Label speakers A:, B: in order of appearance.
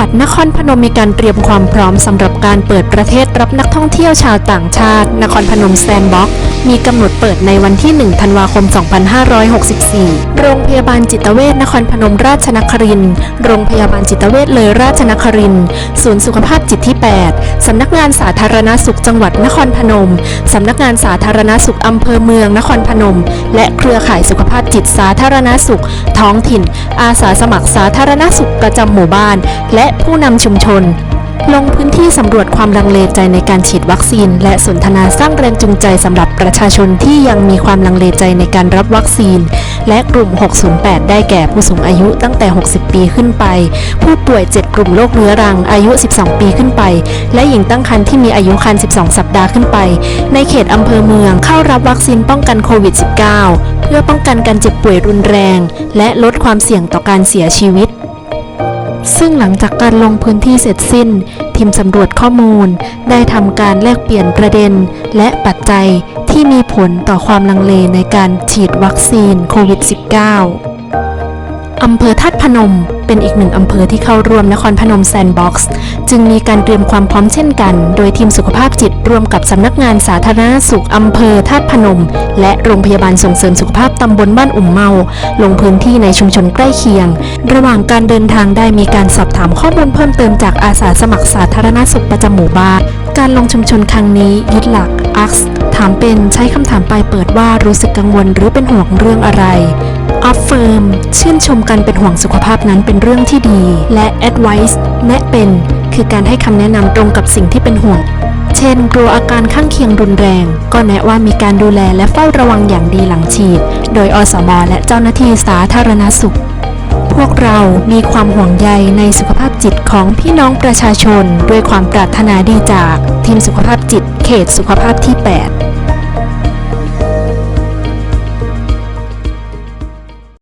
A: งหวัดนครพนมมีการเตรียมความพร้อมสำหรับการเปิดประเทศรับนักท่องเที่ยวชาวต่างชาติ นครพนมแซนบ็อกมีกำหนดเปิดในวันที่ 1 ธันวาคม 2564 โรงพยาบาลจิตเวชนครพนมราชนคริน โรงพยาบาลจิตเวชเลยราชนคริน ศูนย์สุขภาพจิตที่ 8 สำนักงานสาธารณสุขจังหวัดนครพนม สำนักงานสาธารณสุขอำเภอเมืองนครพนม และเครือข่ายสุขภาพจิตสาธารณสุข ท้องถิ่น อาสาสมัครสาธารณสุขประจำหมู่บ้าน และผู้นำชุมชน ลงพื้นที่สำรวจความลังเลใจในการฉีดวัคซีน และสนทนาสร้างแรงจูงใจสำหรับประชาชนที่ยังมีความลังเลใจในการรับวัคซีน และกลุ่ม 608 ได้แก่ผู้สูงอายุตั้งแต่ 60 ปีขึ้นไป ผู้ป่วย 7 กลุ่มโรคเรื้อรังอายุ 12 ปีขึ้นไป และหญิงตั้งครรภ์ที่มีอายุครรภ์ 12 สัปดาห์ขึ้นไป ในเขตอำเภอเมืองเข้ารับวัคซีนป้องกันโควิด -19 เพื่อป้องกันการเจ็บป่วยรุนแรง และลดความเสี่ยงต่อการเสียชีวิต งหลังจากการลงพื้นที่เสร็จสิ้น ทีมสำรวจข้อมูล ได้ทำการแลกเปลี่ยนประเด็น และปัจจัยที่มีผลต่อความลังเลในการฉีดวัคซีนโควิด -19 อำเภอธาตุพนม เป็นอีกหนึ่งอำเภอที่เข้าร่วมนครพนมแซนด์บ็อกซ์จึงมีการเตรียมความพร้อมเช่นกัน โดยทีมสุขภาพจิตร่วมกับสำนักงานสาธารณสุขอำเภอธาตุพนม และโรงพยาบาลส่งเสริมสุขภาพตำบลบ้านอุ่มเมา ลงพื้นที่ในชุมชนใกล้เคียง ระหว่างการเดินทางได้มีการสอบถามข้อมูลเพิ่มเติมจากอาสาสมัครสาธารณสุขประจำหมู่บ้านการลงชุมชนครั้งนี้ยึดหลัก AX ถามเป็นใช้คำถามปลายเปิดว่ารู้สึกกังวลหรือเป็นห่วงเรื่องอะไร Affirm ชื่นชมการเป็นห่วงสุขภาพนั้นเป็นเรื่องที่ดี และ Advice แนะเป็น คือการให้คำแนะนำตรงกับสิ่งที่เป็นห่วง เช่น กลัวอาการข้างเคียงรุนแรง ก็แนะว่ามีการดูแลและเฝ้าระวังอย่างดีหลังฉีด โดยอสมและเจ้าหน้าที่สาธารณสุข พวกเรามีความห่วงใยในสุขภาพจิตของพี่น้องประชาชน ด้วยความปรารถนาดีจาก ทีมสุขภาพจิต เขตสุขภาพที่ 8